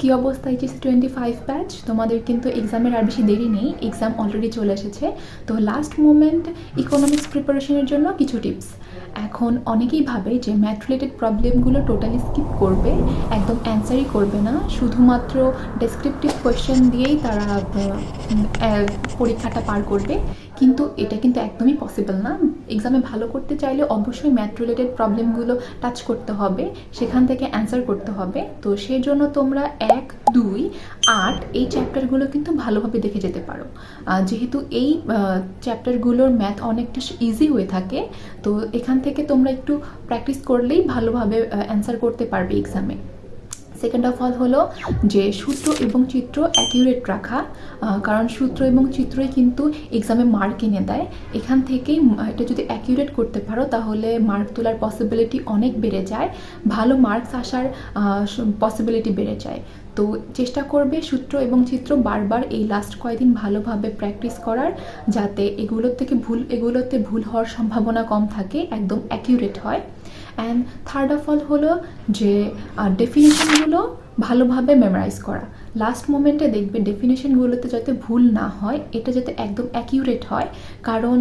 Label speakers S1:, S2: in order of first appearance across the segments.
S1: কি অবস্থা HS twenty five batch তোমাদের কিন্তু এক্সামের আর বেশি দেরি নেই এক্সাম অলরেডি চলে এসেছে। তো লাস্ট মোমেন্ট ইকোনমিক্স প্রিপারেশনের জন্য কিছু টিপস এখন অনেকেই ভাবে যে ম্যাথ রিলেটেড প্রবলেমগুলো টোটালি স্কিপ করবে, একদম অ্যান্সারই করবে না। শুধুমাত্র ডেসক্রিপটিভ কোয়েশ্চেন দিয়েই তারা পরীক্ষাটা পার করবে। কিন্তু এটা কিন্তু একদমই পসিবল না। এক্সামে ভালো করতে চাইলে অবশ্যই ম্যাথ রিলেটেড প্রবলেমগুলো টাচ করতে হবে, সেখান থেকে অ্যান্সার করতে হবে। তো সেই জন্য তোমরা এক, দুই, আট এই চ্যাপ্টারগুলো কিন্তু ভালোভাবে দেখে যেতে পারো। যেহেতু এই চ্যাপ্টারগুলোর ম্যাথ অনেকটা ইজি হয়ে থাকে, তো এখান থেকে তোমরা একটু প্র্যাকটিস করলেই ভালোভাবে অ্যান্সার করতে পারবে এক্সামে সেকেন্ড অফ অল হলো যে সূত্র এবং চিত্র অ্যাকিউরেট রাখা কারণ সূত্র এবং চিত্রই কিন্তু এক্সামে মার্ক এনে দেয়। এখান থেকেই এটা যদি অ্যাকিউরেট করতে পারো তাহলে মার্ক তোলার পসিবিলিটি অনেক বেড়ে যায়। ভালো মার্কস আসার পসিবিলিটি বেড়ে যায়। তো চেষ্টা করবে সূত্র এবং চিত্র বারবার এই লাস্ট কয়েকদিন ভালোভাবে প্র্যাকটিস করার যাতে এগুলোর থেকে ভুল, এগুলোতে ভুল হওয়ার সম্ভাবনা কম থাকে, একদম অ্যাকিউরেট হয়। অ্যান্ড থার্ড অফ অল হলো যে ডেফিনেশনগুলো ভালোভাবে মেমোরাইজ করা। লাস্ট মোমেন্টে দেখবে ডেফিনেশনগুলোতে যাতে ভুল না হয়, এটা যাতে একদম অ্যাকিউরেট হয়। কারণ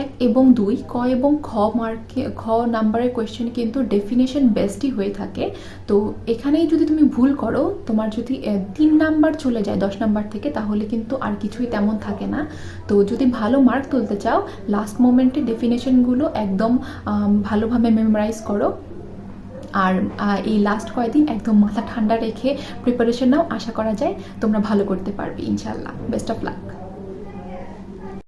S1: এক এবং দুই, ক এবং খ মার্কে খ নাম্বারের কোয়েশ্চেন কিন্তু ডেফিনেশন বেস্টই হয়ে থাকে। তো এখানেই যদি তুমি ভুল করো, তোমার যদি তিন নাম্বার চলে যায়, দশ নাম্বার থেকে, তাহলে কিন্তু আর কিছুই তেমন থাকে না। তো যদি ভালো মার্ক তুলতে চাও লাস্ট মোমেন্টে ডেফিনেশনগুলো একদম ভালোভাবে মেমোরাইজ করো। আর এই লাস্ট কয়েকদিন একদম মাথা ঠান্ডা রেখে প্রিপারেশন নাও, আশা করা যায় তোমরা ভালো করতে পারবে ইনশাল্লাহ বেস্ট অফ লাক